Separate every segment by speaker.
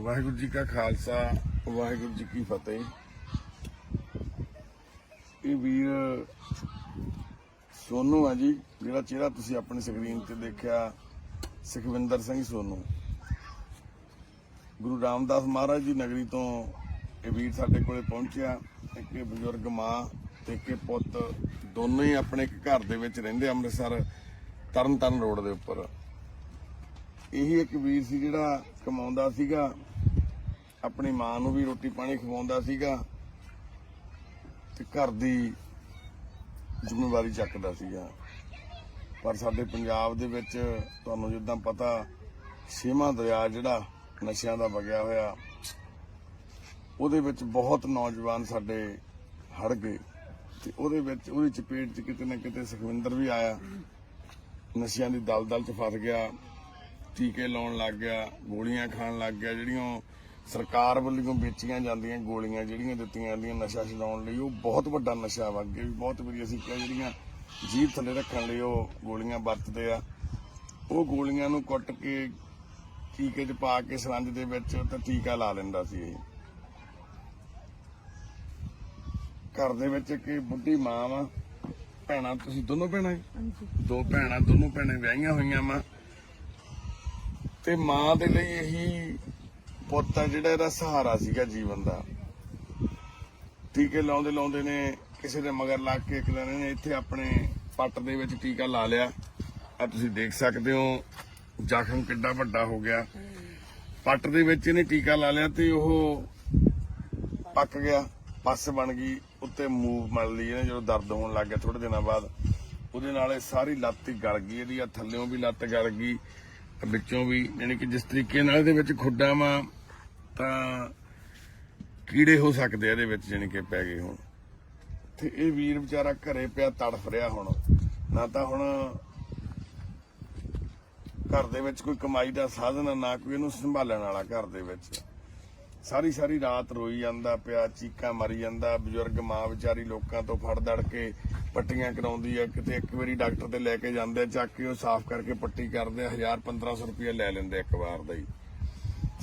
Speaker 1: ਵਾਹਿਗੁਰੂ ਜੀ ਕਾ ਖਾਲਸਾ, ਵਾਹਿਗੁਰੂ ਜੀ ਕੀ ਫਤਿਹ। ਇਹ ਵੀਰ ਸੋਨੂ ਆ ਜੀ, ਜਿਹੜਾ ਚਿਹਰਾ ਤੁਸੀਂ ਆਪਣੀ ਸਕਰੀਨ ਤੇ ਦੇਖਿਆ, ਸੁਖਵਿੰਦਰ ਸਿੰਘ ਸੋਨੂ। ਗੁਰੂ ਰਾਮਦਾਸ ਮਹਾਰਾਜ ਦੀ ਨਗਰੀ ਤੋਂ ਇਹ ਵੀਰ ਸਾਡੇ ਕੋਲੇ ਪਹੁੰਚਿਆ। ਇੱਕ ਬਜ਼ੁਰਗ ਮਾਂ ਤੇ ਇੱਕ ਪੁੱਤ, ਦੋਨੋਂ ਹੀ ਆਪਣੇ ਇੱਕ ਘਰ ਦੇ ਵਿੱਚ ਰਹਿੰਦੇ ਅੰਮ੍ਰਿਤਸਰ। ਤਰਨਤਾਰਨ ਰੋਡ ਦੇ ਉੱਪਰ। ਇਹੀ ਇੱਕ ਵੀਰ ਸੀ ਜਿਹੜਾ ਕਮਾਉਂਦਾ ਸੀਗਾ। ਆਪਣੀ ਮਾਂ ਨੂੰ ਵੀ ਰੋਟੀ ਪਾਣੀ ਖਵਾਉਂਦਾ ਸੀਗਾ। ਤੇ ਘਰ ਦੀ ਜ਼ਿੰਮੇਵਾਰੀ ਚੱਕਦਾ ਸੀਗਾ। ਪਰ ਸਾਡੇ ਪੰਜਾਬ ਦੇ ਵਿੱਚ ਤੁਹਾਨੂੰ ਜਿੱਦਾਂ ਪਤਾ, ਛੇਵਾਂ ਦਰਿਆ ਜਿਹੜਾ ਨਸ਼ਿਆਂ ਦਾ ਵਗਿਆ ਹੋਇਆ, ਉਹਦੇ ਵਿੱਚ ਬਹੁਤ ਨੌਜਵਾਨ ਸਾਡੇ ਹੜ ਗਏ। ਤੇ ਉਹਦੇ ਵਿੱਚ, ਉਹਦੀ ਚਪੇਟ 'ਚ ਕਿਤੇ ਨਾ ਕਿਤੇ ਸੁਖਵਿੰਦਰ ਵੀ ਆਇਆ। ਨਸ਼ਿਆਂ ਦੀ ਦਲਦਲ 'ਚ ਫਸ ਗਿਆ, ਟੀਕੇ ਲਾਉਣ ਲੱਗ ਗਿਆ, ਗੋਲੀਆਂ ਖਾਣ ਲੱਗ ਗਿਆ, ਜਿਹੜੀਆਂ ਸਰਕਾਰ ਵੱਲੋਂ ਵੇਚੀਆਂ ਜਾਂਦੀਆਂ ਗੋਲੀਆਂ, ਜਿਹੜੀਆਂ ਦਿੱਤੀਆਂ ਜਾਂਦੀਆਂ ਨਸ਼ਾ ਛਡਾਉਣ ਲਈ, ਉਹ ਬਹੁਤ ਵੱਡਾ ਨਸ਼ਾ ਵਾ। ਅੱਗੇ ਵੀ ਬਹੁਤ ਵਾਰੀ ਅਸੀਂ ਕਿਹਾ, ਜਿਹੜੀਆਂ ਜੀਭ ਥੱਲੇ ਰੱਖਣ ਲਈ ਉਹ ਗੋਲੀਆਂ ਵਰਤਦੇ ਆ, ਉਹ ਗੋਲੀਆਂ ਨੂੰ ਕੁੱਟ ਕੇ ਟੀਕੇ 'ਚ ਪਾ ਕੇ ਸਰੰਜ ਦੇ ਵਿੱਚ ਤਾਂ ਟੀਕਾ ਲਾ ਲੈਂਦਾ ਸੀ ਇਹ। ਘਰ ਦੇ ਵਿੱਚ ਇੱਕ ਬੁੱਢੀ ਮਾਂ ਵਾ ਭੈਣਾਂ ਤੁਸੀਂ ਦੋਨੋਂ ਭੈਣਾਂ ਹੈ? ਦੋ ਭੈਣਾਂ ਦੋਨੋਂ ਭੈਣਾਂ ਵਿਆਹੀਆਂ ਹੋਈਆਂ ਵਾ। ਤੇ ਮਾਂ ਦੇ ਲਈ ਇਹੀ ਪੁੱਤ ਆ ਜਿਹੜਾ ਇਹਦਾ ਸਹਾਰਾ ਸੀਗਾ ਜੀਵਨ ਦਾ। ਟੀਕੇ ਲਾਉਂਦੇ ਲਾਉਂਦੇ ਨੇ ਕਿਸੇ ਦੇ ਮਗਰ ਲੱਗ ਕੇ ਇੱਕ ਦਿਨ ਇਹਨੇ ਇੱਥੇ ਆਪਣੇ ਪੱਟ ਦੇ ਵਿੱਚ ਟੀਕਾ ਲਾ ਲਿਆ। ਆ ਤੁਸੀਂ ਦੇਖ ਸਕਦੇ ਹੋ ਜ਼ਖਮ ਕਿੱਡਾ ਵੱਡਾ ਹੋ ਗਿਆ। ਪੱਟ ਦੇ ਵਿੱਚ ਇਹਨੇ ਟੀਕਾ ਲਾ ਲਿਆ ਤੇ ਉਹ ਪੱਕ ਗਿਆ ਪੱਸ ਬਣ ਗਈ। ਉੱਤੇ ਮੂਵ ਮਲ ਲਈ ਇਹਨੇ ਜਦੋਂ ਦਰਦ ਹੋਣ ਲੱਗ ਗਿਆ ਥੋੜੇ ਦਿਨਾਂ ਬਾਅਦ, ਉਹਦੇ ਨਾਲ ਇਹ ਸਾਰੀ ਲੱਤ ਹੀ ਗਲ ਗਈ, ਇਹਦੀ ਆ ਥੱਲਿਓਂ ਵੀ ਲੱਤ ਗਲ ਗਈ ਵਿੱਚੋਂ ਵੀ ਯਾਨੀ ਕਿ ਜਿਸ ਤਰੀਕੇ ਨਾਲ ਇਹਦੇ ਵਿੱਚ ਖੁੱਡਾ ਵਾ, ਤਾਂ ਕੀੜੇ ਹੋ ਸਕਦੇ ਆ ਇਹਦੇ ਵਿੱਚ ਯਾਨੀ ਕਿ ਪੈ ਗਏ ਹੁਣ। ਤੇ ਇਹ ਵੀਰ ਵਿਚਾਰਾ ਘਰੇ ਪਿਆ, ਤੜਫ ਰਿਹਾ ਹੁਣ। ਨਾ ਤਾਂ ਹੁਣ ਘਰ ਦੇ ਵਿੱਚ ਕੋਈ ਕਮਾਈ ਦਾ ਸਾਧਨ ਨਾ ਕੋਈ ਇਹਨੂੰ ਸੰਭਾਲਣ ਵਾਲਾ ਘਰ ਦੇ ਵਿੱਚ। ਸਾਰੀ ਸਾਰੀ ਰਾਤ ਰੋਈ ਜਾਂਦਾ ਪਿਆ, ਚੀਕਾਂ ਮਾਰੀ ਜਾਂਦਾ, ਬਜ਼ੁਰਗ ਮਾਂ ਵਿਚਾਰੀ ਲੋਕਾਂ ਤੋਂ ਫੜ ਦੜ ਕੇ ਪੱਟੀਆਂ ਕਰਾਉਂਦੀ ਆ, ਕਿਤੇ ਇੱਕ ਵਾਰੀ ਡਾਕਟਰ ਤੇ ਲੈ ਕੇ ਜਾਂਦੇ ਚੱਕ ਕੇ ਉਹ ਸਾਫ਼ ਕਰਕੇ ਪੱਟੀ ਕਰਦੇ ਆ 1000 1500 ਰੁਪਏ ਲੈ ਲੈਂਦੇ ਇੱਕ ਵਾਰ ਦਾ ਹੀ।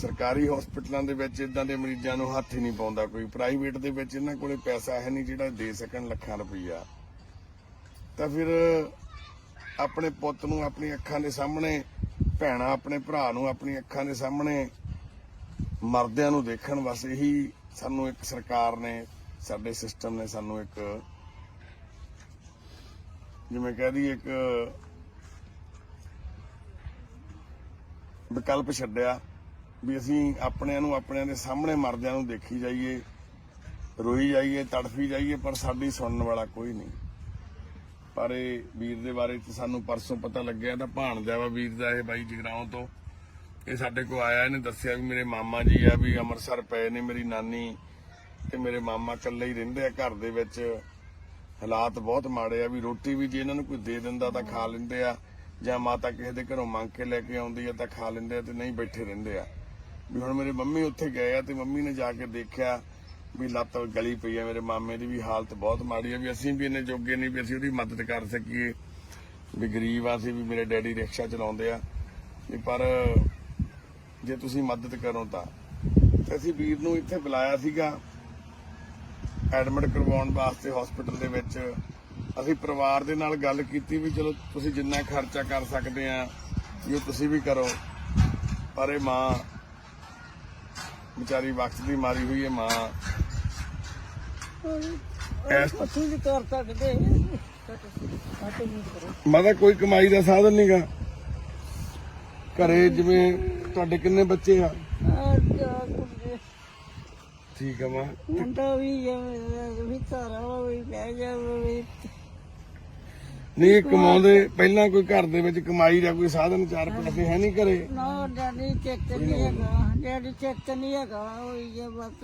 Speaker 1: ਸਰਕਾਰੀ ਹਸਪੀਟਲਾਂ ਦੇ ਵਿੱਚ ਇਦਾਂ ਦੇ ਮਰੀਜ਼ਾਂ ਨੂੰ ਹੱਥ ਹੀ ਨਹੀਂ ਪਾਉਂਦਾ ਕੋਈ। ਪ੍ਰਾਈਵੇਟ ਦੇ ਵਿੱਚ ਇਹਨਾਂ ਕੋਲੇ ਪੈਸਾ ਹੈ ਨਹੀਂ ਜਿਹੜਾ ਦੇ ਸਕਣ ਲੱਖਾਂ ਰੁਪਈਆ ਤਾਂ ਫਿਰ ਆਪਣੇ ਪੁੱਤ ਨੂੰ ਆਪਣੀ ਅੱਖਾਂ ਦੇ ਸਾਹਮਣੇ, ਭੈਣਾ ਆਪਣੇ ਭਰਾ ਨੂੰ ਆਪਣੀ ਅੱਖਾਂ ਦੇ ਸਾਹਮਣੇ ਮਰਦਿਆਂ ਨੂੰ ਦੇਖਣ ਵਾਸਤੇ ਹੀ ਸਾਨੂੰ ਇੱਕ ਸਰਕਾਰ ਨੇ, ਸਾਡੇ ਸਿਸਟਮ ਨੇ ਸਾਨੂੰ ਇੱਕ ਜਿਵੇਂ ਕਹਿ ਦਈਏ ਇੱਕ ਵਿਕਲਪ ਛੱਡਿਆ ਵੀ ਅਸੀਂ ਆਪਣਿਆਂ ਨੂੰ ਆਪਣਿਆਂ ਦੇ ਸਾਹਮਣੇ ਮਰਦਿਆਂ ਨੂੰ ਦੇਖੀ ਜਾਈਏ, ਰੋਈ ਜਾਈਏ, ਤੜਫੀ ਜਾਈਏ, ਪਰ ਸਾਡੀ ਸੁਣਨ ਵਾਲਾ ਕੋਈ ਨਹੀਂ। ਪਰ ਇਹ ਵੀਰ ਦੇ ਬਾਰੇ ਚ ਸਾਨੂੰ ਪਰਸੋਂ ਪਤਾ ਲੱਗਿਆ ਤਾਂ ਭਾਣਜਾ ਵਾ ਵੀਰ ਦਾ ਇਹ ਬਾਈ ਜਗਰਾਉਂ ਤੋਂ। ਇਹ ਸਾਡੇ ਕੋਲ ਆਇਆ, ਇਹਨੇ ਦੱਸਿਆ ਵੀ ਮੇਰੇ ਮਾਮਾ ਜੀ ਆ, ਵੀ ਅੰਮ੍ਰਿਤਸਰ ਪਏ ਨੇ ਮੇਰੀ ਨਾਨੀ, ਤੇ ਮੇਰੇ ਮਾਮਾ ਇਕੱਲੇ ਹੀ ਰਹਿੰਦੇ ਆ ਘਰ ਦੇ ਵਿੱਚ। ਹਾਲਾਤ ਬਹੁਤ ਮਾੜੇ ਆ, ਵੀ ਰੋਟੀ ਵੀ ਜੇ ਇਹਨਾਂ ਨੂੰ ਕੋਈ ਦੇ ਦਿੰਦਾ ਤਾਂ ਖਾ ਲੈਂਦੇ ਆ, ਜਾਂ ਮਾਤਾ ਕਿਸੇ ਦੇ ਘਰੋਂ ਮੰਗ ਕੇ ਲੈ ਕੇ ਆਉਂਦੀ ਆ ਤਾਂ ਖਾ ਲੈਂਦੇ ਆ ਤੇ ਨਹੀਂ ਬੈਠੇ ਰਹਿੰਦੇ ਆ। ਵੀ ਹੁਣ ਮੇਰੇ ਮੰਮੀ ਉੱਥੇ ਗਏ ਆ ਤੇ ਮੰਮੀ ਨੇ ਜਾ ਕੇ ਦੇਖਿਆ ਵੀ ਲੱਤ ਗਲੀ ਪਈ ਆ ਮੇਰੇ ਮਾਮੇ ਦੀ, ਵੀ ਹਾਲਤ ਬਹੁਤ ਮਾੜੀ ਆ, ਵੀ ਅਸੀਂ ਵੀ ਇੰਨੇ ਜੋਗੇ ਨਹੀਂ ਵੀ ਅਸੀਂ ਉਹਦੀ ਮਦਦ ਕਰ ਸਕੀਏ। ਵੀ ਗਰੀਬ ਆ ਅਸੀਂ, ਵੀ ਮੇਰੇ ਡੈਡੀ ਰਿਕਸ਼ਾ ਚਲਾਉਂਦੇ ਆ। ਵੀ ਪਰ ਜੇ ਤੁਸੀਂ ਮਦਦ ਕਰੋ ਤਾਂ। ਅਸੀਂ ਵੀਰ ਨੂੰ ਇੱਥੇ ਬੁਲਾਇਆ ਸੀਗਾ। ਐਡਮਿਟ ਕਰਵਾਉਣ ਵਾਸਤੇ ਹਸਪੀਟਲ ਦੇ ਵਿੱਚ। ਅਸੀਂ ਪਰਿਵਾਰ ਦੇ ਨਾਲ ਗੱਲ ਕੀਤੀ ਵੀ ਚਲੋ ਤੁਸੀਂ ਜਿੰਨਾ ਖਰਚਾ ਕਰ ਸਕਦੇ ਆ, ਵੀ ਤੁਸੀਂ ਵੀ ਕਰੋ। ਪਰ ਇਹ ਮਾਂ ਵਿਚਾਰੀ ਵਕਤ ਦੀ ਮਾਰੀ ਹੋਈ ਹੈ, ਮਾਂ। ਐਸ
Speaker 2: ਅਸੀਂ ਵੀ ਕਰ ਸਕਦੇ ਆਟੇ
Speaker 1: ਕੋਈ ਕਮਾਈ ਦਾ ਸਾਧਨ ਨਹੀਂਗਾ ਘਰੇ ਜਿਵੇਂ ਤੁਹਾਡੇ ਕਿੰਨੇ ਬੱਚੇ ਆ? ਠੀਕ ਆ ਮਾਂ।
Speaker 2: ਮੁੰਡਾ ਵੀ ਵੀ ਬਹਿ
Speaker 1: ਨਹੀਂ ਇਹ ਕਮਾਉਂਦੇ ਪਹਿਲਾਂ ਕੋਈ ਘਰ ਦੇ ਵਿੱਚ ਕਮਾਈ ਦਾ ਕੋਈ ਸਾਧਨ ਚਾਰ ਪੈਸੇ ਹੈ ਨਹੀਂ ਘਰੇ?
Speaker 2: ਨਾ ਡੈਡੀ ਚੈੱਕ ਨਹੀਂ ਹੈਗਾ। ਡੈਡੀ ਚੈੱਕ ਨਹੀਂ ਹੈਗਾ ਹੋਈ ਜੇ ਬਸ।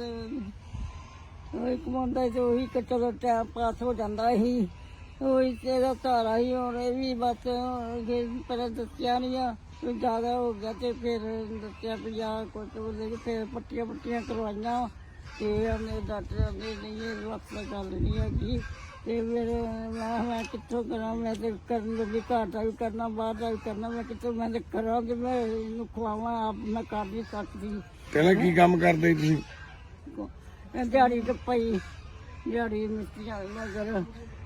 Speaker 2: ਉਹ ਕਮਾਉਂਦਾ ਤੇ ਉਹੀ ਕਿ ਚਲੋ ਟਾਈਮ ਪਾਸ ਹੋ ਜਾਂਦਾ ਸੀ। ਉਹੀ ਤੇਰਾ ਤਾਰਾ ਹੀ ਹੁਣ ਇਹ ਵੀ ਬਸ ਪਹਿਲਾਂ ਦੱਸਿਆ ਨਹੀਂ ਆ। ਜ਼ਿਆਦਾ ਹੋ ਗਿਆ ਤੇ ਫਿਰ ਦੱਸਿਆ ਵੀ ਆ ਕੁਝ ਉਹਦੇ ਚ ਫਿਰ ਪੱਟੀਆਂ ਪੱਟੀਆਂ ਕਰਵਾਈਆਂ। ਤੇ ਉਹਨੇ ਡਾਕਟਰ ਨੇ ਨਹੀਂ ਇਹ ਵਕਤ ਗੱਲ ਨਹੀਂ ਹੈਗੀ। ਤੇ ਫਿਰ ਮੈਂ ਮੈਂ ਕਿੱਥੋਂ ਕਰਾਂ? ਮੈਂ ਤੇ ਕਰਨ ਲੱਗੀ ਘਰ ਦਾ ਵੀ ਕਰਨਾ ਬਾਹਰ ਦਾ ਵੀ ਕਰਨਾ। ਮੈਂ ਕਿੱਥੋਂ ਮੈਂ ਤੇ ਕਰਾਂ ਤੇ ਮੈਂ ਇਹਨੂੰ ਖਵਾਵਾਂ ਆਪ ਮੈਂ ਕਰ ਨਹੀਂ ਸਕਦੀ।
Speaker 1: ਪਹਿਲਾਂ ਕੀ ਕੰਮ ਕਰਦੇ ਸੀ ਤੁਸੀਂ
Speaker 2: ਦਿਹਾੜੀ ਤੇ ਪਈ ਦਿਹਾੜੀ ਮਿੱਟੀਆਂ ਮਗਰ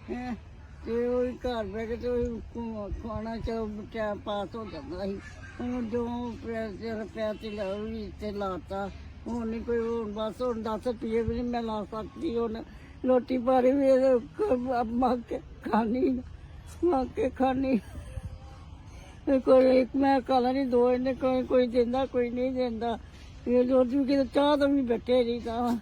Speaker 2: ਹੈਂ। ਤੇ ਉਹ ਘਰ ਬੈ ਕੇ ਤੇ ਉਹੀ ਖਵਾਉਣਾ ਚ ਟਾਈਮ ਪਾਸ ਹੋ ਜਾਂਦਾ ਸੀ। ਹੁਣ ਜੋ ਪੈਸੇ ਰੁਪਇਆ ਤੇ ਲਾਉਣੀ ਤੇ ਲਾਤਾ। ਹੁਣ ਨਹੀਂ ਕੋਈ ਹੁਣ ਬਸ ਹੁਣ 10 ਰੁਪਏ ਵੀ ਨਹੀਂ ਮੈਂ ਲਾ ਸਕਦੀ। ਹੁਣ ਰੋਟੀ ਪਾਣੀ ਵੀ ਇਹਦੇ ਮੰਗ ਕੇ ਖਾਣੀ ਮੰਗ ਕੇ ਖਾਣੀ। ਕੋਈ ਇੱਕ ਮੈਂ ਕਾਲਾ ਨਹੀਂ ਦੋ ਇਹਨੇ ਕੋਈ ਕੋਈ ਦਿੰਦਾ, ਕੋਈ ਨਹੀਂ ਦਿੰਦਾ। ਇਹ ਰੋਟੀ ਕਿ ਚਾਹ ਤੋਂ ਵੀ ਬੈਠੇ ਨਹੀਂ ਤਾਂ।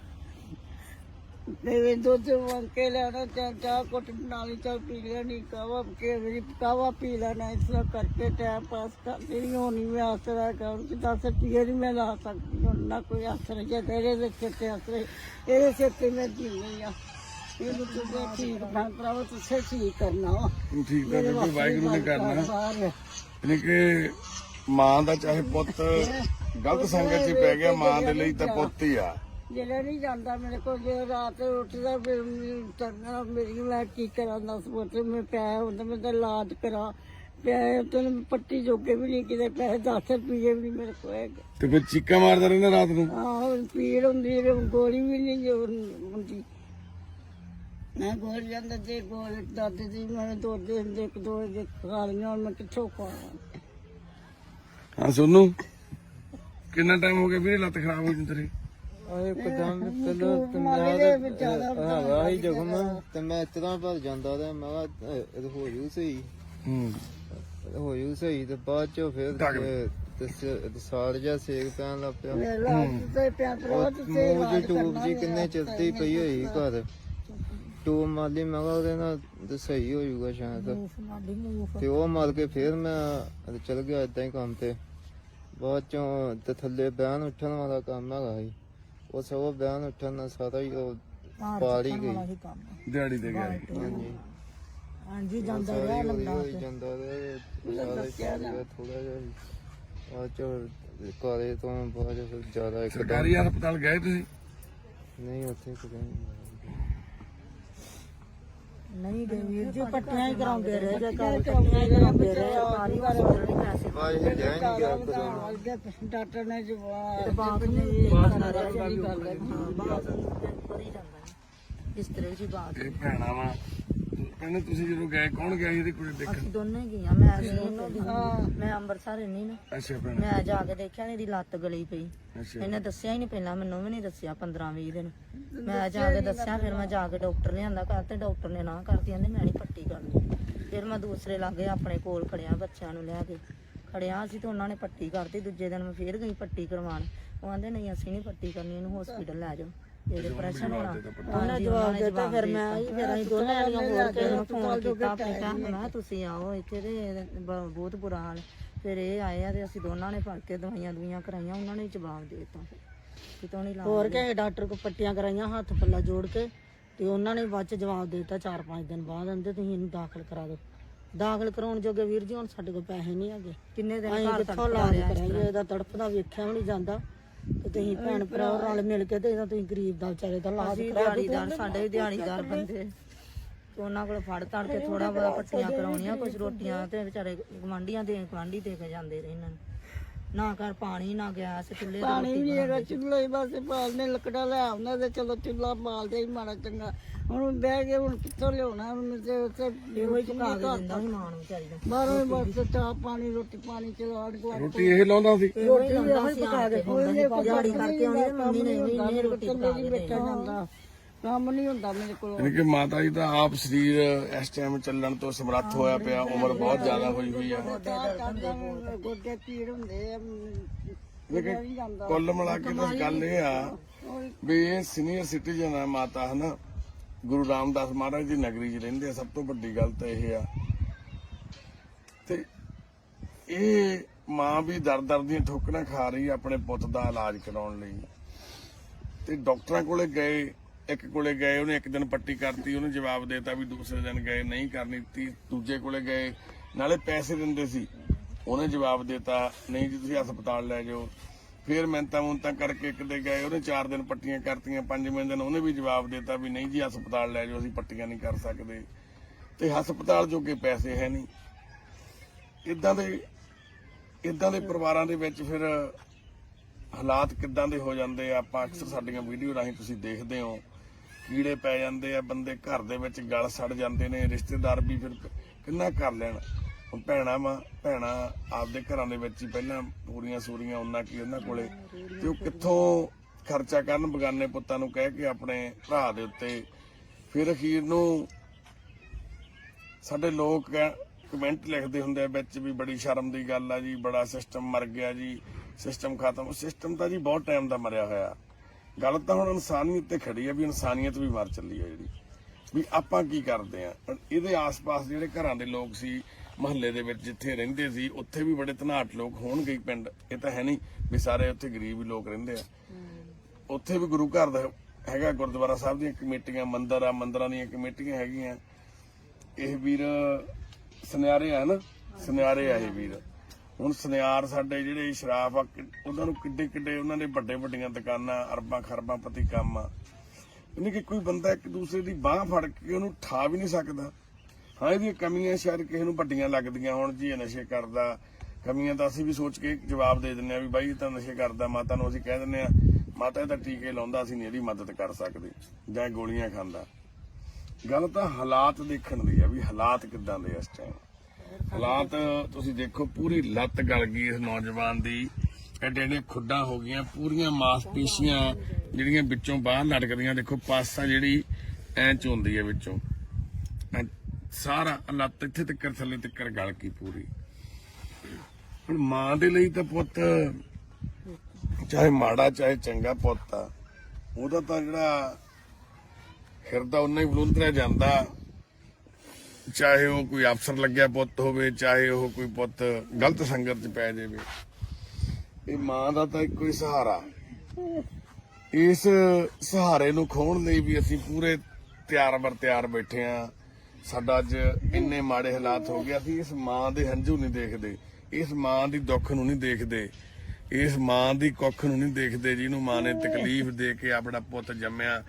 Speaker 2: ਤੇ ਦੁੱਧ ਮੰਗ ਕੇ ਲੈਣਾ ਚਾਹ ਚਾਹ ਕੁੱਟ ਬਣਾ ਲਈ ਚਾਹ ਪੀ ਲੈਣੀ ਕਾਵਾ ਕੇ ਵੀ ਕਾਵਾ ਪੀ ਲੈਣਾ ਇਸ ਤਰ੍ਹਾਂ ਕਰਕੇ ਟਾਈਮ ਪਾਸ ਕਰਦੀ ਨਹੀਂ ਹੋਣੀ ਮੈਂ ਆਸਰਾ ਕਰ ਕਿ 10 ਰੁਪਏ ਨਹੀਂ ਮੈਂ ਲਾ ਸਕਦੀ ਹੁਣ ਨਾ ਕੋਈ ਆਸਰਾ ਜੇ ਤੇਰੇ ਦੇ ਸਿਰ ਤੇ ਆਸਰੇ ਇਹਦੇ ਸਿਰ ਤੇ ਮੈਂ ਜੀਣੀ ਆ ਇਹਨੂੰ ਤੂੰ ਠੀਕ ਨਾ ਕਰਾਓ ਤੁਸੀਂ ਠੀਕ ਕਰਨਾ ਵਾ।
Speaker 1: ਹੁਣ ਠੀਕ ਤਾਂ ਬੇਬੇ ਵਾਹਿਗੁਰੂ ਨੇ ਕਰਨਾ। ਯਾਨੀ ਕਿ ਮਾਂ ਦਾ ਚਾਹੇ ਪੁੱਤ ਗਲਤ ਸੰਗਤ 'ਚ ਪੈ ਗਿਆ ਮਾਂ ਦੇ ਲਈ ਤਾਂ ਪੁੱਤ ਹੀ ਆ।
Speaker 2: ਜਿਹੜਾ ਨਹੀਂ ਜਾਂਦਾ ਮੇਰੇ ਕੋਲ ਜੇ ਰਾਤ ਉੱਠਦਾ ਫਿਰ ਚੰਗਾ ਮੇਰੀ ਮੈਂ ਕੀ ਕਰਾਂ ਦੱਸ ਪੁੱਤ ਮੈਂ ਪੈਸੇ ਹੁੰਦਾ ਮੈਂ ਤਾਂ ਇਲਾਜ ਕਰਾਂ। ਪੈਸੇ ਤੈਨੂੰ ਪੱਟੀ ਜੋਗੇ ਵੀ ਨਹੀਂ ਕਿਤੇ ਪੈਸੇ 10 ਰੁਪਏ ਵੀ ਨਹੀਂ ਮੇਰੇ ਕੋਲ ਹੈਗੇ।
Speaker 1: ਤੇ ਫਿਰ ਚੀਕਾਂ ਮਾਰਦਾ ਰਹਿੰਦਾ ਰਾਤ ਨੂੰ?
Speaker 2: ਆਹ ਪੀੜ ਹੁੰਦੀ ਹੈ ਗੋਲੀ ਵੀ ਨਹੀਂ ਜੋ ਹੁੰਦੀ। ਮੈਂ ਗੋਲ ਜਾਂਦਾ ਤੇ ਗੋਲ ਦਾਦੇ ਦੀ ਮੈਂ ਦੋ ਦੇ ਇੱਕ ਦੋ ਦੇ ਖਾ ਲਈਆਂ ਹੁਣ ਮੈਂ ਕਿੱਥੋਂ ਖਾਵਾਂ
Speaker 1: ਹਾਂ ਸੋਨੂੰ ਕਿੰਨਾ ਟਾਈਮ ਹੋ ਗਿਆ ਵੀਰੇ ਲੱਤ ਖਰਾਬ ਹੋ ਤੇਰੀ?
Speaker 3: ਆਏ ਕਦਮ ਪਹਿਲਾਂ ਤੇ
Speaker 2: ਮਾਰੇ ਦੇ ਵਿੱਚ ਜ਼ਿਆਦਾ
Speaker 3: ਹੈਗਾ ਹੀ ਜ਼ਖਮ ਤੇ ਮੈਂ ਤਰ੍ਹਾਂ ਭਰ ਜਾਂਦਾ ਤੇ ਮੈਂ ਕਿਹਾ ਇਹ ਇਹ ਹੋ ਜੂ ਸਹੀ।
Speaker 1: ਹੂੰ।
Speaker 3: ਹੋ ਜੂ ਸਹੀ ਤੇ ਬਾਅਦ ਚ ਫਿਰ ਤੇ- ਤੇ ਤੇ ਸਾੜ ਜਿਹਾ ਸੇਕ ਪੈਣ ਲੱਗ ਪਿਆ।
Speaker 2: ਤੇ ਤੇ
Speaker 3: ਮੂੰਹ ਦੀ ਟੂਬ ਜੀ ਕਿੰਨੇ ਚਿਰ ਦੀ ਪਈ ਹੋਈ ਘਰ। ਟੂਬ ਮਾਲੀ ਮੈਂ ਕਿਹਾ ਉਹਦੇ ਨਾਲ ਤੇ ਸਹੀ ਹੋ ਜਾਊਗਾ ਸ਼ਾਇਦ। ਤੇ ਉਹ ਮਾਰ ਕੇ ਫਿਰ ਮੈਂ ਚਲ ਗਿਆ ਇਦਾਂ ਹੀ ਕੰਮ ਤੇ। ਬਾਅਦ ਚੋਂ ਤੇ ਥੱਲੇ ਬਿਆਨ ਉੱਠਣ ਵਾਲਾ ਕੰਮ ਹੈਗਾ ਸੀ। ਉਹ ਸਭ ਬਿਆਨ ਉੱਠਣ ਨਾਲ ਸਾਰਾ ਹੀ ਉਹ ਪਾੜ ਹੀ ਗਈ।
Speaker 1: ਦਿਹਾੜੀ ਤੇ ਗਿਆ
Speaker 3: ਹਾਂਜੀ।
Speaker 2: ਹਾਂਜੀ
Speaker 3: ਜਾਂਦਾ ਰਿਹਾ ਲੰਦਾ ਹੋਈ ਜਾਂਦਾ ਰਿਹਾ ਸਾਰਾ ਗਿਆ ਥੋੜਾ ਜਿਹਾ ਹੀ। ਬਾਅਦ ਚੋਂ ਕਾਲੇ ਤੋਂ ਬਾਅਦ ਚੋਂ ਫਿਰ ਜ਼ਿਆਦਾ ਇੱਕ
Speaker 1: ਸਰਕਾਰੀ ਹਸਪਤਾਲ ਗਏ ਤੁਸੀਂ?
Speaker 3: ਨਹੀਂ ਉੱਥੇ ਕਿਤੇ ਨਹੀਂ
Speaker 2: ਨਹੀਂ ਗਏ ਵੀਰ ਜੀ ਪੱਟੀਆਂ ਹੀ ਕਰਾਉਂਦੇ ਰਹੇ ਜੇ ਘਰ ਪੱਟੀਆਂ ਹੀ ਕਰਾਉਂਦੇ ਰਹੇ ਸਾਰੀ ਵਾਰ
Speaker 3: ਬਾਅਦ ਚ ਜਾ ਨਹੀਂ ਗਿਆ ਕਦੋਂ।
Speaker 2: ਡਾਕਟਰ ਨੇ ਜਵਾਬ ਬਾਤ ਨਹੀਂ ਕਰ ਲੈ
Speaker 4: ਇਸ ਤਰ੍ਹਾਂ ਦੀ ਬਾਤ
Speaker 1: ਇਹ ਭੈਣਾ ਵਾ ਕਹਿੰਦੇ ਤੁਸੀਂ ਜਦੋਂ ਗਏ ਕੌਣ ਗਿਆ ਸੀ ਇਹਦੀ ਕੁੜੀ ਦੇਖਣ?
Speaker 4: ਅਸੀਂ ਦੋਨੇ ਗਈਆਂ ਮੈਂ ਅਸੀਂ ਦੋਨੋਂ ਗਈਆਂ ਮੈਂ ਅੰਮ੍ਰਿਤਸਰ ਰਹਿੰਦੀ ਨਾ।
Speaker 1: ਅੱਛਾ ਭੈਣਾ।
Speaker 4: ਮੈਂ ਜਾ ਕੇ ਦੇਖਿਆ ਇਹਦੀ ਲੱਤ ਗਲੀ ਪਈ।
Speaker 1: ਅੱਛਾ।
Speaker 4: ਇਹਨੇ ਦੱਸਿਆ ਹੀ ਨਹੀਂ ਪਹਿਲਾਂ ਮੈਨੂੰ ਵੀ ਨਹੀਂ ਦੱਸਿਆ 15 20 ਦਿਨ। ਮੈਂ ਜਾ ਕੇ ਦੱਸਿਆ ਫਿਰ ਮੈਂ ਜਾ ਕੇ ਡਾਕਟਰ ਲਿਆਂਦਾ ਘਰ ਤੇ ਡਾਕਟਰ ਨੇ ਨਾ ਕਰਤੀ ਕਹਿੰਦੇ ਮੈਂ ਨਹੀਂ ਪੱਟੀ ਕਰਨੀ। ਫਿਰ ਮੈਂ ਦੂਸਰੇ ਲਾਗੇ ਆਪਣੇ ਕੋਲ ਖੜਿਆ ਬੱਚਿਆਂ ਨੂੰ ਲਿਆ ਕੇ। ਖੜਿਆ ਸੀ ਤੇ ਉਹਨਾਂ ਨੇ ਪੱਟੀ ਕਰਤੀ ਦੂਜੇ ਦਿਨ ਮੈਂ ਫੇਰ ਗਈ ਪੱਟੀ ਕਰਵਾਉਣ। ਉਹ ਕਹਿੰਦੇ ਨਹੀਂ ਅਸੀਂ ਨਹੀਂ ਪੱਟੀ ਕਰਨੀ ਇਹਨੂੰ ਹਸਪੀਟਲ ਲੈ ਜਾਓ। ਇਹਦੇ ਪ੍ਰੈਸ਼ਰ ਹੋਣਾ। ਉਹਨਾਂ ਜਵਾਬ ਦਿੱਤਾ ਫਿਰ ਮੈਂ ਆਈ ਫਿਰ ਅਸੀਂ ਦੋਨੇ ਆਲੀਆਂ ਹੋਰ ਕੇ ਨੂੰ ਫੋਨ ਕੀਤਾ ਆਪਣੇ ਨੂੰ ਮੈਂ ਕਿਹਾ ਤੁਸੀਂ ਆਓ ਇੱਥੇ ਤੇ ਬਹੁਤ ਬੁਰਾ ਹਾਲ ਫਿਰ ਇਹ ਆਏ ਆ ਤੇ ਅਸੀਂ ਦੋਨਾਂ ਨੇ ਫੜ ਕੇ ਦਵਾਈਆਂ ਦੁਈਆਂ ਕਰਾਈਆਂ ਉਹਨਾਂ ਨੇ ਜਵਾਬ ਦੇ ਦਿੱਤਾ। ਕਿਤੋਂ ਨਹੀਂ ਲਾ
Speaker 2: ਹੋਰ ਕੇ ਡਾਕਟਰ ਕੋ ਪੱਟੀਆਂ ਕਰਾਈਆਂ ਹੱਥ ਪੱਲਾ ਜੋੜ ਕੇ ਤੇ ਉਹਨਾਂ ਨੇ ਬਾਅਦ ਚ ਜਵਾਬ ਦੇ ਦਿੱਤਾ 4-5 ਦਿਨ ਬਾਅਦ ਅੰਦੇ ਤੁਸੀਂ ਇਹਨੂੰ ਦਾਖਲ ਕਰਾ ਦਿਓ। ਦਾਖਲ ਕਰਾਉਣ ਜੋਗੇ ਵੀਰ ਜੀ ਹੁਣ ਸਾਡੇ ਕੋਲ ਪੈਸੇ ਨਹੀਂ ਹੈਗੇ।
Speaker 4: ਕਿੰਨੇ ਦਿਨ ਘਰ
Speaker 2: ਕਿੱਥੋਂ ਇਲਾਜ ਕਰਾਂਗੇ ਇਹਦਾ ਤੜਫਦਾ ਵੇਖਿਆ ਵੀ ਨਹੀਂ ਜਾਂਦਾ। ਤੇ ਤੁਸੀਂ ਭੈਣ ਭਰਾ ਰਲ ਮਿਲ ਕੇ ਤੇ ਇਹਦਾ ਤੁਸੀਂ ਗਰੀਬ ਦਾ ਵਿਚਾਰੇ ਦਾ
Speaker 4: ਅਸੀਂ
Speaker 2: ਕਰਾ
Speaker 4: ਦਿਹਾੜੀਦਾਰ ਸਾਡੇ ਵੀ ਦਿਹਾੜੀਦਾਰ ਬੰਦੇ। ਉਹਨਾਂ ਕੋਲ ਫੜ ਤੜ ਕੇ ਥੋੜਾ ਬਹੁਤਾ ਪੱਟੀਆਂ ਕਰਾਉਣੀਆਂ ਕੁਝ ਰੋਟੀਆਂ ਤੇ ਵਿਚਾਰੇ ਗਵਾਂਢੀਆਂ ਦੇ ਗਵਾਂਢੀ ਦੇ ਕੇ ਜਾਂਦੇ ਰਹੇ ਇਹਨਾਂ ਨੂੰ। ਨਾ ਕਰ ਪਾਣੀ ਨਾ ਗੈਸ ਚੁੱਲ੍ਹੇ ਤੇ
Speaker 2: ਪਾਣੀ ਵੀ ਹੈਗਾ ਚੁੱਲ੍ਹੇ ਹੀ ਬਸ ਬਾਲਨੇ ਲੱਕੜਾ ਲੈ ਆਉਂਦਾ ਤੇ ਚਲੋ ਚੁੱਲ੍ਹਾ ਬਾਲਦੇ ਹੀ ਮਾੜਾ ਚੰਗਾ। ਹੁਣ ਬਹਿ ਕੇ ਹੁਣ ਕਿੱਥੋਂ ਲਿਆਉਣਾ ਹੁਣ ਤੇ ਉੱਥੇ
Speaker 4: ਇਹੋ ਹੀ ਪਕਾ ਕੇ ਦਿੰਦਾ ਸੀ ਮਾਂ ਨੂੰ ਵਿਚਾਰੀ ਦਾ
Speaker 2: ਬਾਹਰੋਂ ਹੀ ਬਸ ਚਾਹ ਪਾਣੀ ਰੋਟੀ ਪਾਣੀ ਚਲਾਣ ਕੋ
Speaker 1: ਰੋਟੀ ਇਹ ਲਾਉਂਦਾ ਸੀ।
Speaker 4: ਰੋਟੀ ਲਾਉਂਦਾ ਸੀ ਪਕਾ ਕੇ ਦਿਹਾੜੀ ਕਰਕੇ ਆਉਂਦੀ ਮੰਮੀ ਨੇ ਵੀ ਇੰਨੀ ਰੋਟੀ ਪਕਾ ਕੇ
Speaker 2: ਜਾਂਦਾ ਕੰਮ ਨਹੀਂ ਹੁੰਦਾ ਮੇਰੇ ਕੋਲ।
Speaker 1: ਯਾਨੀ ਕਿ ਮਾਤਾ ਜੀ ਦਾ ਆਪ ਸਰੀਰ ਇਸ ਟਾਈਮ ਚੱਲਣ ਤੋਂ ਸਮਰੱਥ ਹੋਇਆ ਪਿਆ ਉਮਰ ਬਹੁਤ ਜ਼ਿਆਦਾ ਹੋਈ ਹੋਈ ਆ।
Speaker 2: ਗੋਡੇ ਪੀੜ ਹੁੰਦੇ ਆ
Speaker 1: ਲੇਕਿਨ ਕੁੱਲ ਮਿਲਾ ਕੇ ਤਾਂ ਗੱਲ ਇਹ ਆ ਵੀ ਇਹ ਸੀਨੀਅਰ ਸਿਟੀਜ਼ਨ ਆ ਮਾਤਾ ਹਨਾ? ਗੁਰੂ ਰਾਮਦਾਸ ਮਹਾਰਾਜ ਦੀ ਨਗਰੀ 'ਚ ਰਹਿੰਦੇ ਆ ਸਭ ਤੋਂ ਵੱਡੀ ਗੱਲ ਤਾਂ ਇਹ ਆ। ਤੇ ਇਹ ਮਾਂ ਵੀ ਦਰ ਦਰ ਦੀਆਂ ਠੋਕਰਾਂ ਖਾ ਰਹੀ ਆ ਆਪਣੇ ਪੁੱਤ ਦਾ ਇਲਾਜ ਕਰਾਉਣ ਲਈ। ਤੇ ਡਾਕਟਰਾਂ ਕੋਲੇ ਗਏ ਇੱਕ ਕੋਲੇ ਗਏ, ਉਹਨੇ ਇੱਕ ਦਿਨ ਪੱਟੀ ਕਰਤੀ, ਉਹਨੇ ਜਵਾਬ ਦੇਤਾ ਵੀ ਦੂਸਰੇ ਦਿਨ ਗਏ, ਨਹੀਂ ਕਰਨੀ ਤੀ ਦੂਜੇ ਕੋਲੇ ਗਏ, ਨਾਲੇ ਪੈਸੇ ਦਿੰਦੇ ਸੀ। ਉਹਨੇ ਜਵਾਬ ਦੇਤਾ, ਨਹੀਂ ਜੀ, ਤੁਸੀਂ ਹਸਪਤਾਲ ਲੈ ਜਾਓ। ਫਿਰ ਮਿਹਨਤਾਂ ਮੁੰਤਾਂ ਕਰਕੇ ਇੱਕ ਕਿਤੇ ਗਏ, ਉਹਨੇ 4 ਦਿਨ ਪੱਟੀਆਂ ਕਰਤੀਆਂ, ਪੰਜਵੇਂ ਦਿਨ ਉਹਨੇ ਵੀ ਜਵਾਬ ਦਿੱਤਾ ਵੀ ਨਹੀਂ ਜੀ, ਹਸਪਤਾਲ ਲੈ ਜਾਓ, ਅਸੀਂ ਪੱਟੀਆਂ ਨਹੀਂ ਕਰ ਸਕਦੇ। ਤੇ ਹਸਪਤਾਲ ਜੋਗੇ ਪੈਸੇ ਹੈ ਨਹੀਂ। ਇਦਾਂ ਦੇ ਇਦਾਂ ਦੇ ਪਰਿਵਾਰਾਂ ਦੇ ਵਿੱਚ ਫਿਰ ਹਾਲਾਤ ਕਿੱਦਾਂ ਦੇ ਹੋ ਜਾਂਦੇ ਆ? ਆਪਾਂ ਅਕਸਰ ਸਾਡੀਆਂ ਵੀਡੀਓ ਰਾਹੀਂ ਤੁਸੀਂ ਦੇਖਦੇ ਹੋ। ਕੀੜੇ ਪੈ ਜਾਂਦੇ ਆ, ਬੰਦੇ ਘਰ ਦੇ ਵਿੱਚ ਗਲ ਸੜ ਜਾਂਦੇ ਨੇ, ਰਿਸ਼ਤੇਦਾਰ ਵੀ ਫਿਰ ਕਿੰਨਾ ਕਰ ਲੈਣ? ਹੁਣ ਭੈਣਾਂ ਵਾ, ਭੈਣਾਂ ਆਪਦੇ ਘਰਾਂ ਦੇ ਵਿੱਚ ਹੀ ਪਹਿਲਾਂ ਪੂਰੀਆਂ ਸੂਰੀਆਂ ਉਹਨਾਂ ਕੀ ਉਹਨਾਂ ਕੋਲੇ। ਤੇ ਉਹ ਕਿੱਥੋਂ ਖਰਚਾ ਕਰਨ ਬਗਾਨੇ ਪੁੱਤਾਂ ਨੂੰ ਕਹਿ ਕੇ ਆਪਣੇ ਭਰਾ ਦੇ ਉੱਤੇ ਫਿਰ ਅਖੀਰ ਨੂੰ ਸਾਡੇ ਲੋਕ ਕਮੈਂਟ ਲਿਖਦੇ ਹੁੰਦੇ ਆ ਵਿੱਚ ਵੀ ਬੜੀ ਸ਼ਰਮ ਦੀ ਗੱਲ ਆ ਜੀ, ਬੜਾ ਸਿਸਟਮ ਮਰ ਗਿਆ ਜੀ ਸਿਸਟਮ ਖਤਮ। ਸਿਸਟਮ ਤਾਂ ਜੀ ਬਹੁਤ ਟਾਈਮ ਦਾ ਮਰਿਆ ਹੋਇਆ। ਗੱਲ ਤਾਂ ਹੁਣ ਇਨਸਾਨੀਅਤ ਤੇ ਖੜੀ ਆ ਵੀ ਇਨਸਾਨੀਅਤ ਵੀ ਮਰ ਚੱਲੀ ਆ ਜਿਹੜੀ। ਵੀ ਆਪਾਂ ਕੀ ਕਰਦੇ ਆ? ਇਹਦੇ ਆਸ-ਪਾਸ ਜਿਹੜੇ ਘਰਾਂ ਦੇ ਲੋਕ ਸੀ, ਮਹੱਲੇ ਦੇ ਵਿੱਚ ਜਿੱਥੇ ਰਹਿੰਦੇ ਸੀ, ਉੱਥੇ ਵੀ ਬੜੇ ਧਨਾਟ ਲੋਕ ਹੋਣਗੇ ਪਿੰਡ। ਇਹ ਤਾਂ ਹੈ ਨਹੀਂ ਵੀ ਸਾਰੇ ਉੱਥੇ ਗਰੀਬ ਲੋਕ ਰਹਿੰਦੇ ਆ। ਉੱਥੇ ਵੀ ਗੁਰੂ ਘਰ ਦਾ ਹੈਗਾ, ਗੁਰਦੁਆਰਾ ਸਾਹਿਬ ਦੀਆਂ ਕਮੇਟੀਆਂ, ਮੰਦਿਰ ਆ, ਮੰਦਰਾਂ ਦੀਆਂ ਕਮੇਟੀਆਂ ਹੈਗੀਆਂ। ਇਹ ਵੀਰ, ਸੁਨਿਆਰੇ ਆ ਨਾ ਸੁਨਿਆਰੇ ਆ ਇਹ ਵੀਰ। ਹੁਣ ਸੁਨਿਆਰ ਸਾਡੇ ਜਿਹੜੇ ਸ਼ਰਾਫ ਆ ਉਹਨਾਂ ਨੂੰ ਕਿੱਡੇ ਕਿੱਡੇ ਉਹਨਾਂ ਦੇ ਵੱਡੇ ਵੱਡੀਆਂ ਦੁਕਾਨਾਂ, ਅਰਬਾਂ ਖਰਬਾਂ ਪਤੀ ਕੰਮ ਆ। ਯਾਨੀ ਕਿ ਕੋਈ ਬੰਦਾ ਇੱਕ ਦੂਸਰੇ ਦੀ ਬਾਹ ਫੜ ਕੇ ਉਹਨੂੰ ਠਾ ਵੀ ਨਹੀਂ ਸਕਦਾ। ਹਾਂ, ਇਹਦੀਆਂ ਕਮੀਆਂ ਸ਼ਾਇਦ ਕਿਸੇ ਨੂੰ ਵੱਡੀਆਂ ਲੱਗਦੀਆਂ ਹੁਣ, ਜੀ ਇਹ ਨਸ਼ੇ ਕਰਦਾ। ਕਮੀਆਂ ਤਾਂ ਅਸੀਂ ਵੀ ਸੋਚ ਕੇ ਜਵਾਬ ਦੇ ਦਿੰਨੇ ਆ ਵੀ ਬਾਈ ਇਹ ਤਾਂ ਨਸ਼ੇ ਕਰਦਾ, ਮਾਤਾ ਨੂੰ ਅਸੀਂ ਕਹਿ ਦਿੰਨੇ ਆ ਮਾਤਾ ਇਹ ਤਾਂ ਟੀਕੇ ਲਾਉਂਦਾ, ਅਸੀਂ ਨਹੀਂ ਇਹਦੀ ਮਦਦ ਕਰ ਸਕਦੇ ਜਾਂ ਗੋਲੀਆਂ ਖਾਂਦਾ। ਗੱਲ ਤਾਂ ਹਾਲਾਤ ਦੇਖਣ ਦੀ ਆ ਵੀ ਹਾਲਾਤ ਕਿੱਦਾਂ ਦੇ ਇਸ ਟਾਈਮ ਹਾਲਾਤ ਤੁਸੀਂ ਦੇਖੋ, ਪੂਰੀ ਲੱਤ ਗਲ ਗਈ ਇਸ ਨੌਜਵਾਨ ਦੀ। ਐਡੇ ਐਡੇ ਖੁੱਡਾਂ ਹੋ ਗਈਆਂ, ਪੂਰੀਆਂ ਮਾਸਪੇਸ਼ੀਆਂ ਜਿਹੜੀਆਂ ਵਿੱਚੋਂ ਬਾਹਰ ਲਟਕਦੀਆਂ। ਦੇਖੋ, ਪਾਸਾ ਜਿਹੜੀ ਐ ਚੋਂਦੀ ਹੈ ਵਿੱਚੋਂ। ਸਾਰਾ ਲੱਤ ਇੱਥੇ ਤੱਕ, ਥੱਲੇ ਤੱਕ ਗਲ ਗਈ ਪੂਰੀ। ਹੁਣ ਮਾਂ ਦੇ ਲਈ ਤਾਂ ਪੁੱਤ, ਚਾਹੇ ਮਾੜਾ, ਚਾਹੇ ਚੰਗਾ ਪੁੱਤ ਆ, ਉਹਦਾ ਤਾਂ ਜਿਹੜਾ ਹਿਰਦਾ ਉਨਾ ਹੀ ਬਲੁੰਦਰਿਆ ਜਾਂਦਾ। ਚਾਹੇ ਉਹ ਕੋਈ ਅਫਸਰ ਲੱਗਿਆ ਪੁੱਤ ਹੋਵੇ, ਚਾਹੇ ਉਹ ਕੋਈ ਪੁੱਤ ਗਲਤ ਸੰਗਤ 'ਚ ਪੈ ਜਾਵੇ। ਇਹ ਮਾਂ ਦਾ ਤਾਂ ਇੱਕੋ ਹੀ ਸਹਾਰਾ। ਇਸ ਸਹਾਰੇ ਨੂੰ ਖੋਣ ਲਈ ਵੀ ਅਸੀਂ ਪੂਰੇ ਤਿਆਰ ਬਰ ਤਿਆਰ ਬੈਠੇ ਆ। ਸਾਡਾ ਅੱਜ ਇੰਨੇ ਮਾੜੇ ਹਾਲਾਤ ਹੋ ਗਏ, ਅਸੀਂ ਇਸ ਮਾਂ ਦੇ ਹੰਝੂ ਨਹੀਂ ਦੇਖਦੇ, ਇਸ ਮਾਂ ਦੀ ਦੁੱਖ ਨੂੰ ਨਹੀਂ ਦੇਖਦੇ, ਇਸ ਮਾਂ ਦੀ ਕੁੱਖ ਨੂੰ ਨਹੀਂ ਦੇਖਦੇ ਜਿਹਨੂੰ ਮਾਂ ਨੇ ਤਕਲੀਫ ਦੇ ਕੇ ਆਪਣਾ ਪੁੱਤ ਜੰਮਿਆ।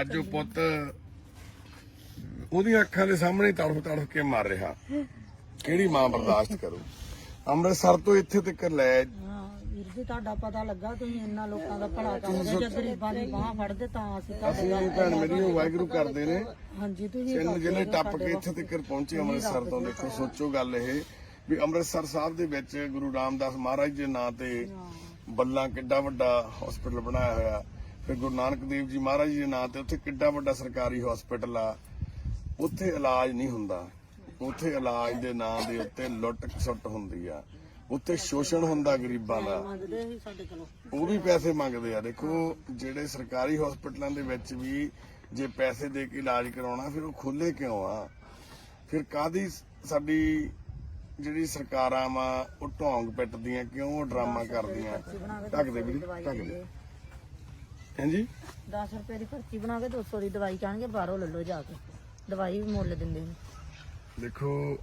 Speaker 1: ਅੱਜ ਉਹ ਪੁੱਤ ਉਹਦੀਆਂ ਅੱਖਾਂ ਦੇ ਸਾਹਮਣੇ ਤੜਫ ਤੜਫ ਕੇ ਮਰ ਰਿਹਾ। ਕਿਹੜੀ ਮਾਂ ਬਰਦਾਸ਼ਤ ਕਰੂ? ਅੰਮ੍ਰਿਤਸਰ ਤੋਂ ਇੱਥੇ ਤੱਕ ਲੈ
Speaker 4: ਵੀਰ ਜੀ ਤੁਹਾਡਾ ਪਤਾ ਲੱਗਾ ਤੁਸੀਂ ਇੰਨਾ ਲੋਕਾਂ ਦਾ ਭਲਾ ਕਰਦੇ ਜੇ ਗਰੀਬਾਂ ਦੀ ਬਾਹ ਫੜਦੇ ਤਾਂ ਅਸੀਂ ਤੁਹਾਡੇ
Speaker 1: ਅਸੀਂ ਭੈਣ ਮੇਰੀ ਉਹ ਵਾਹਿਗੁਰੂ ਕਰਦੇ ਨੇ।
Speaker 4: ਹਾਂਜੀ ਤੁਸੀਂ
Speaker 1: ਤਿੰਨ ਜ਼ਿਲ੍ਹੇ ਟੱਪ ਕੇ ਇੱਥੇ ਤੱਕ ਪਹੁੰਚੇ ਅੰਮ੍ਰਿਤਸਰ ਤੋਂ ਦੇਖੋ ਸੋਚੋ ਗੱਲ ਇਹ ਵੀ ਅੰਮ੍ਰਿਤਸਰ ਸਾਹਿਬ ਦੇ ਵਿੱਚ ਗੁਰੂ ਰਾਮਦਾਸ ਮਹਾਰਾਜ ਦੇ ਨਾਂ ਤੇ ਬੱਲਾ ਕਿੱਡਾ ਵੱਡਾ ਹਸਪੀਟਲ ਬਣਾਇਆ ਹੋਇਆ। ਫਿਰ ਗੁਰੂ ਨਾਨਕ ਦੇਵ ਜੀ ਮਹਾਰਾਜ ਜੀ ਦੇ ਨਾਂ ਤੇ ਉੱਥੇ ਕਿੱਡਾ ਵੱਡਾ ਸਰਕਾਰੀ ਹਸਪੀਟਲ ਆ। ਉੱਥੇ ਇਲਾਜ ਨਹੀਂ ਹੁੰਦਾ। ਉੱਥੇ ਇਲਾਜ ਦੇ ਨਾਂ ਦੇ ਉੱਤੇ ਲੁੱਟ ਖਸੁੱਟ ਹੁੰਦੀ ਆ। ਉੱਥੇ ਸ਼ੋਸ਼ਣ ਹੁੰਦਾ ਗਰੀਬਾਂ ਦਾ। ਉਹ ਵੀ ਪੈਸੇ ਮੰਗਦੇ ਆ। ਦੇਖੋ ਜਿਹੜੇ ਸਰਕਾਰੀ ਹਸਪੀਟਲਾਂ ਦੇ ਵਿੱਚ ਵੀ ਜੇ ਪੈਸੇ ਦੇ ਕੇ ਇਲਾਜ ਕਰਾਉਣਾ ਫਿਰ ਉਹ ਖੁੱਲੇ ਕਿਉਂ ਆ? ਫਿਰ ਕਾਦੀ ਸਾਡੀ ਜਿਹੜੀ ਸਰਕਾਰਾਂ ਵਾ ਉਹ ਢੋਂਗ ਪਿੱਟਦੀਆਂ ਕਿਉਂ ਡਰਾਮਾ ਕਰਦੀਆਂ? ਢੱਕ ਦੇ ਵੀਰੇ
Speaker 4: ਦਵਾਈ
Speaker 1: ਢੱਕ ਦੇ
Speaker 4: ਦਿੰਦੇ।
Speaker 1: ਹਾਂਜੀ
Speaker 4: 10 ਰੁਪਏ ਦੀ ਪਰਚੀ ਬਣਾ ਕੇ 200 ਦੀ ਦਵਾਈ ਕਹਿਣਗੇ ਬਾਹਰੋਂ ਲੈ ਲਓ ਜਾ ਕੇ। ਦਵਾਈ ਵੀ ਮੁੱਲ ਦਿੰਦੇ ਨੇ।
Speaker 1: ਦੇਖੋ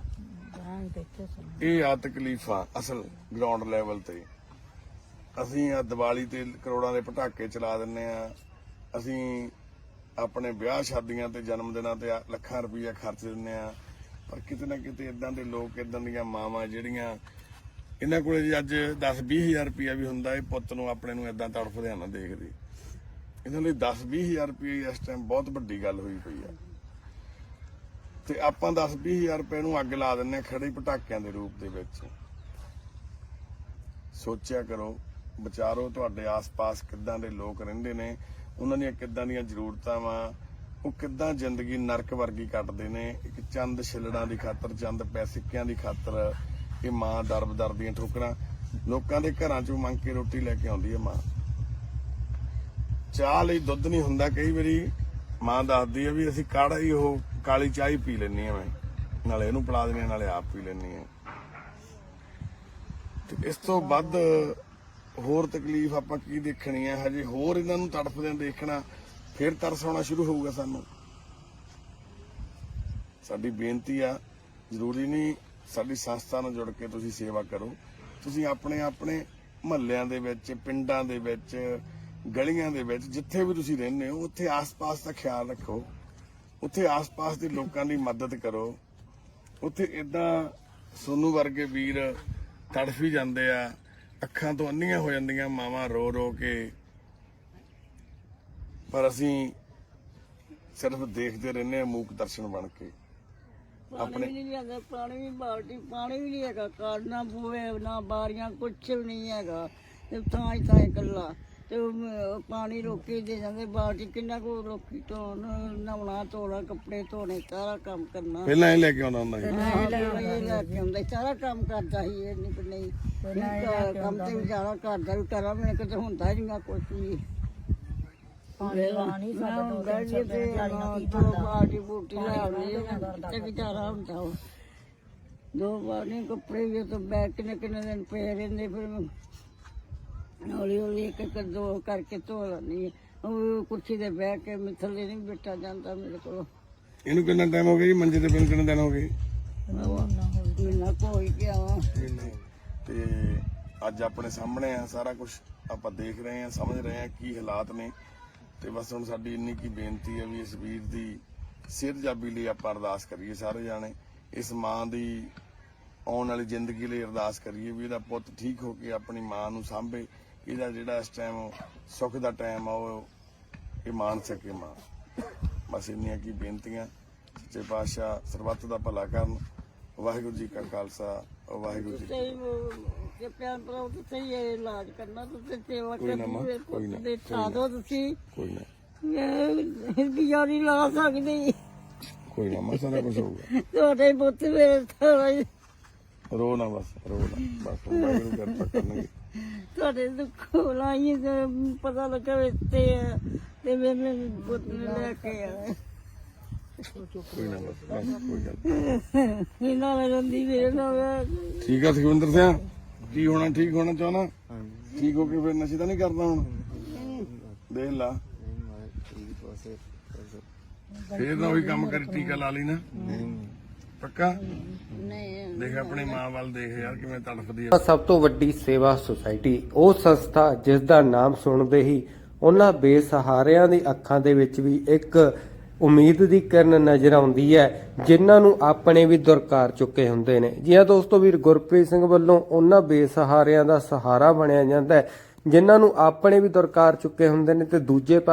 Speaker 4: ਜਾਂ ਦੇਖੇ ਸੁਣ
Speaker 1: ਇਹ ਆ ਤਕਲੀਫਾਂ ਅਸਲ ਗਰਾਊਂਡ ਲੈਵਲ ਤੇ। ਅਸੀਂ ਆ ਦੀਵਾਲੀ ਤੇ ਕਰੋੜਾਂ ਦੇ ਪਟਾਕੇ ਚਲਾ ਦਿੰਨੇ ਆ। ਅਸੀਂ ਆਪਣੇ ਵਿਆਹ ਸ਼ਾਦੀਆਂ ਤੇ ਜਨਮ ਦਿਨਾਂ ਤੇ ਲੱਖਾਂ ਰੁਪਈਆ ਖਰਚ ਦਿੰਨੇ ਆ। ਪਰ ਕਿਤੇ ਨਾ ਕਿਤੇ ਇਦਾਂ ਦੇ ਲੋਕ ਇਦਾਂ ਦੀਆਂ ਮਾਵਾਂ ਜਿਹੜੀਆਂ ਇਹਨਾਂ ਕੋਲੇ ਜੀ ਅੱਜ 10 20000 ਰੁਪਈਆ ਵੀ ਹੁੰਦਾ ਇਹ ਪੁੱਤ ਨੂੰ ਆਪਣੇ ਨੂੰ ਇਦਾਂ ਤੜਫਦਿਆਂ ਨਾ ਦੇਖਦੇ। ਇਹਨਾਂ ਲਈ 10 20000 ਰੁਪਈਆ ਇਸ ਟਾਈਮ ਬਹੁਤ ਵੱਡੀ ਗੱਲ ਹੋਈ ਪਈ ਆ। ਤੇ ਆਪਾਂ 10 20000 ਰੁਪਏ ਨੂੰ ਅੱਗ ਲਾ ਦਿੰਨੇ ਖੜੇ ਪਟਾਕਿਆਂ ਦੇ ਰੂਪ ਦੇ ਵਿੱਚ। ਸੋਚਿਆ ਕਰੋ, ਵਿਚਾਰੋ ਤੁਹਾਡੇ ਆਸ-ਪਾਸ ਕਿੱਦਾਂ ਦੇ ਲੋਕ ਰਹਿੰਦੇ ਨੇ, ਉਹਨਾਂ ਦੀਆਂ ਕਿੱਦਾਂ ਦੀਆਂ ਜ਼ਰੂਰਤਾਂ ਵਾ ਉਹ ਕਿੱਦਾਂ ਜ਼ਿੰਦਗੀ ਨਰਕ ਵਰਗੀ ਕੱਟਦੇ ਨੇ, ਇੱਕ ਚੰਦ ਛਿਲੜਾਂ ਦੀ ਖਾਤਰ, ਚੰਦ ਪੈਸਿਕਿਆਂ ਦੀ ਖਾਤਰ, ਇਹ ਮਾਂ ਦਰਬ ਦਰ ਦੀਆਂ ਠੋਕਰਾਂ। ਲੋਕਾਂ ਦੇ ਘਰਾਂ ਚੋਂ ਮੰਗ ਕੇ ਰੋਟੀ ਲੈ ਕੇ ਆਉਂਦੀ ਹੈ ਮਾਂ। ਚਾਹ ਲਈ ਦੁੱਧ ਨਹੀਂ ਹੁੰਦਾ, ਕਈ ਵਾਰੀ ਮਾਂ ਦੱਸਦੀ ਹੈ ਵੀ ਅਸੀਂ ਕਾੜਾ ਹੀ ਉਹ ਕਾਲੀ ਚਾਹ ਹੀ ਪੀ ਲੈਣੀ ਆ ਮੈਂ। ਨਾਲੇ ਇਹਨੂੰ ਪਿਲਾ ਦਿੰਦੀ ਨਾਲੇ ਆਪ ਪੀ ਲੈਣੀ ਆ ਤੇ ਇਸ ਤੋਂ ਵੱਧ ਹੋਰ ਤਕਲੀਫ ਆਪਾਂ ਕੀ ਦੇਖਣੀ ਹੈ? ਹਜੇ ਹੋਰ ਇਹਨਾਂ ਨੂੰ ਤੜਫਦਿਆਂ ਦੇਖਣਾ, ਫਿਰ ਤਰਸ ਆਉਣਾ ਸ਼ੁਰੂ ਹੋਊਗਾ ਸਾਨੂੰ। ਸਾਡੀ ਬੇਨਤੀ ਆ, ਜ਼ਰੂਰੀ ਨਹੀਂ ਸਾਡੀ ਸੰਸਥਾ ਨਾਲ ਜੁੜ ਕੇ ਤੁਸੀਂ ਸੇਵਾ ਕਰੋ। ਤੁਸੀਂ ਆਪਣੇ ਆਪਣੇ ਮਹੱਲਿਆਂ ਦੇ ਵਿੱਚ, ਪਿੰਡਾਂ ਦੇ ਵਿੱਚ, ਗਲੀਆਂ ਦੇ ਵਿੱਚ, ਜਿੱਥੇ ਵੀ ਤੁਸੀਂ ਰਹਿੰਦੇ ਹੋ, ਉੱਥੇ ਆਸ-ਪਾਸ ਦਾ ਖਿਆਲ ਰੱਖੋ। ਉੱਥੇ ਆਸ-ਪਾਸ ਦੇ ਲੋਕਾਂ ਦੀ ਮਦਦ ਕਰੋ। ਉੱਥੇ ਇਦਾਂ ਸੋਨੂ ਵਰਗੇ ਵੀਰ ਤੜਫੀ ਜਾਂਦੇ ਆ। ਅੱਖਾਂ ਤੋਂ ਅੰਨੀਆਂ ਹੋ ਜਾਂਦੀਆਂ, ਮਾਵਾਂ ਰੋ ਰੋ ਕੇ। ਪਰ ਅਸੀਂ ਸਿਰਫ ਦੇਖਦੇ ਰਹਿੰਦੇ ਆ ਮੂਕ ਦਰਸ਼ਨ ਬਣ ਕੇ।
Speaker 2: ਆਪਣੇ ਵੀ ਨਹੀਂ ਹੈਗਾ, ਪਾਣੀ ਵੀ ਬਾਲਟੀ, ਪਾਣੀ ਵੀ ਨਹੀਂ ਹੈਗਾ। ਘਰ ਨਾ ਨਾ ਬਾਰੀਆਂ, ਕੁਛ ਵੀ ਨਹੀਂ ਹੈਗਾ। ਤੇ ਥਾਂ ਹੀ ਥਾਂ ਇਕੱਲਾ। ਤੇ ਉਹ ਪਾਣੀ ਲੋਕੀ ਦੇ ਜਾਂਦੇ ਬਾਲਟੀ ਕਿੰਨਾ ਕੋ ਲੋਕੀ ਧੋਣ ਨਹਾਉਣਾ ਧੋਣਾ ਕੱਪੜੇ ਧੋਣੇ ਸਾਰਾ ਕੰਮ ਕਰਨਾ।
Speaker 1: ਪਹਿਲਾਂ ਇਹ ਲੈ ਕੇ ਆਉਂਦਾ ਹੁੰਦਾ ਸੀ।
Speaker 2: ਇਹ ਲੈ ਕੇ ਆਉਂਦਾ ਸੀ, ਸਾਰਾ ਕੰਮ ਕਰਦਾ ਸੀ ਇਹ ਨਹੀਂ ਕਿ ਨਹੀਂ ਕੰਮ ਤੇ ਵੀ ਜ਼ਿਆਦਾ ਕਰਦਾ ਵੀ ਕਰਾਂ ਮੈਨੂੰ ਕਿਤੇ ਹੁੰਦਾ ਨਹੀਂਗਾ ਕੁਛ ਵੀ।
Speaker 4: ਪਾਣੀ
Speaker 2: ਮੈਂ
Speaker 4: ਸਾਡਾ
Speaker 2: ਹੁੰਦਾ ਤੇ ਦੋ
Speaker 4: ਬਣਦਾ
Speaker 2: ਬਾਲਟੀ ਬੂਟੀ ਲੈ ਆਉਣੀ ਤੇ ਗੁਜ਼ਾਰਾ ਹੁੰਦਾ। ਦੋ ਬਾਲਟੀ ਕੱਪੜੇ ਵੀ ਤਾਂ ਬੈਗ ਕਿੰਨੇ ਕਿੰਨੇ ਦਿਨ ਪਏ ਰਹਿੰਦੇ ਫਿਰ ਹੌਲੀ ਹੌਲੀ ਇੱਕ ਇੱਕ ਦੋ ਕਰਕੇ ਧੋ ਲੈਂਦੀ ਹਾਂ। ਉਹ ਕੁਰਸੀ ਤੇ ਬਹਿ ਕੇ ਮੈਂ ਥੱਲੇ ਨਹੀਂ ਬੈਠਾ ਜਾਂਦਾ ਮੇਰੇ ਕੋਲ।
Speaker 1: ਇਹਨੂੰ ਕਿੰਨਾ ਟਾਈਮ ਹੋ ਗਿਆ ਜੀ? ਮੰਜੇ ਤੇ ਪੈਣ ਕਿੰਨੇ ਦਿਨ ਹੋ ਗਏ?
Speaker 2: ਮਹੀਨਾ ਕੋਈ ਗਿਆ। ਵਾ।
Speaker 1: ਤੇ ਅੱਜ ਆਪਣੇ ਸਾਹਮਣੇ ਆ ਸਾਰਾ ਕੁਝ ਆਪਾਂ ਦੇਖ ਰਹੇ ਆ ਸਮਝ ਰਹੇ ਆ ਕੀ ਹਾਲਾਤ ਨੇ। ਤੇ ਬਸ ਹੁਣ ਸਾਡੀ ਇੰਨੀ ਕੀ ਬੇਨਤੀ ਹੈ ਵੀ ਇਸ ਵੀਰ ਦੀ ਸਿਹਤ ਜਾਬੀ ਲਈ ਆਪਾਂ ਅਰਦਾਸ ਕਰੀਏ ਸਾਰੇ ਜਾਣੇ। ਇਸ ਮਾਂ ਦੀ ਆਉਣ ਵਾਲੀ ਜ਼ਿੰਦਗੀ ਲਈ ਅਰਦਾਸ ਕਰੀਏ ਵੀ ਇਹਦਾ ਪੁੱਤ ਠੀਕ ਹੋ ਕੇ ਆਪਣੀ ਮਾਂ ਨੂੰ ਸਾਂਭੇ। ਇਹਦਾ ਜਿਹੜਾ ਇਸ ਟਾਈਮ ਸੁੱਖ ਦਾ ਟਾਈਮ ਆ ਉਹ ਇਹ ਮਾਣ ਸਕੇ ਮਾਂ ਬਸ ਇੰਨੀਆਂ ਕੀ ਬੇਨਤੀਆਂ ਸੱਚੇ ਪਾਤਸ਼ਾਹ ਸਰਬੱਤ ਦਾ ਭਲਾ ਕਰਨ। ਵਾਹਿਗੁਰੂ ਜੀ ਕਾ ਖਾਲਸਾ ਵਾਹਿਗੁਰੂ ਜੀ ਕੀ
Speaker 2: ਤੇ ਜੇ ਪਿਆਰ ਭਰਾ ਤੇ ਇਹ ਇਲਾਜ ਕਰਨਾ ਤੁਸੀਂ ਸੇਵਾ
Speaker 1: ਕੋਈ ਨਾ
Speaker 2: ਕਰਨੀ
Speaker 1: ਕੋਈ
Speaker 2: ਦੋ ਤੁਸੀਂ
Speaker 1: ਕੋਈ ਨਾ।
Speaker 2: ਮੈਂ ਬਿਜਾਰੀ ਲਾ ਸਕਦੀ।
Speaker 1: ਕੋਈ ਨਾ ਮਾ ਸਾਰਾ ਕੁਝ ਹੋਊਗਾ।
Speaker 2: ਤੁਹਾਡੇ ਪੁੱਤ ਮੇਰੇ ਥੋੜਾ
Speaker 1: ਰੋ ਨਾ ਬਸ ਰੋ ਨਾ। ਬਸ ਵਾਹਿਗੁਰੂ ਕਿਰਪਾ ਕਰਨਗੇ।
Speaker 2: ਤੁਹਾਡੇ ਦੁੱਖ ਲਾਈ ਪਤਾ ਲੱਗਾ ਵੀ ਤੇ ਤੇ ਮੇਰੇ ਪੁੱਤ ਨੂੰ ਲੈ ਕੇ ਆਏ
Speaker 1: ਕੋਈ ਨਾ ਬਸ ਬਸ ਕੋਈ ਗੱਲ ਨੀ।
Speaker 2: ਇਹਨਾਂ ਨੇ ਰੰਦੀ ਮੇਰੇ ਨਾਲ
Speaker 1: ਠੀਕ ਆ ਸੁਖਵਿੰਦਰ ਸਿੰਘ ਕੀ ਹੋਣਾ ਠੀਕ ਹੋਣਾ ਚਾਹਣਾ ਠੀਕ ਹੋ ਕੇ ਫਿਰ ਨਸ਼ੇ ਤਾਂ ਨਹੀਂ ਕਰਦਾ ਹੁਣ? ਦੇਖ ਲਾ। ਫੇਰ ਨਾ ਉਹੀ ਕੰਮ ਕਰੀ ਟੀਕਾ ਲਾ ਲਈ ਨਾ।
Speaker 3: ਨਹੀਂ।
Speaker 1: ਪੱਕਾ?
Speaker 2: ਨਹੀਂ।
Speaker 1: ਦੇਖ ਆਪਣੀ ਮਾਂ ਵੱਲ ਦੇਖ ਯਾਰ ਕਿਵੇਂ ਤੜਫਦੀ ਆ।
Speaker 5: ਤਾਂ ਸਭ ਤੋਂ ਵੱਡੀ ਸੇਵਾ ਸੁਸਾਇਟੀ ਉਹ ਸੰਸਥਾ ਜਿਸ ਦਾ ਨਾਮ ਸੁਣਦੇ ਹੀ ਉਹਨਾਂ ਬੇਸਹਾਰਿਆਂ ਦੀ ਅੱਖਾਂ ਦੇ ਵਿੱਚ ਵੀ ਇੱਕ ਉਮੀਦ ਦੀ ਕਿਰਨ ਨਜ਼ਰ ਆਉਂਦੀ ਹੈ ਜਿਨ੍ਹਾਂ ਨੂੰ ਆਪਣੇ ਵੀ ਦੁਰਕਾਰ ਚੁੱਕੇ ਹੁੰਦੇ ਨੇ। ਜੀ ਹਾਂ ਦੋਸਤੋ ਵੀਰ ਗੁਰਪ੍ਰੀਤ ਸਿੰਘ ਵੱਲੋਂ ਉਹਨਾਂ ਬੇਸਹਾਰਿਆਂ ਦਾ ਸਹਾਰਾ ਬਣਿਆ ਜਾਂਦਾ ਹੈ ਜਿਨ੍ਹਾਂ ਨੂੰ ਆਪਣੇ ਵੀ ਦੁਰਕਾਰ ਚੁੱਕੇ ਹੁੰਦੇ ਨੇ ਤੇ ਦੂਜੇ ਪਾਸੇ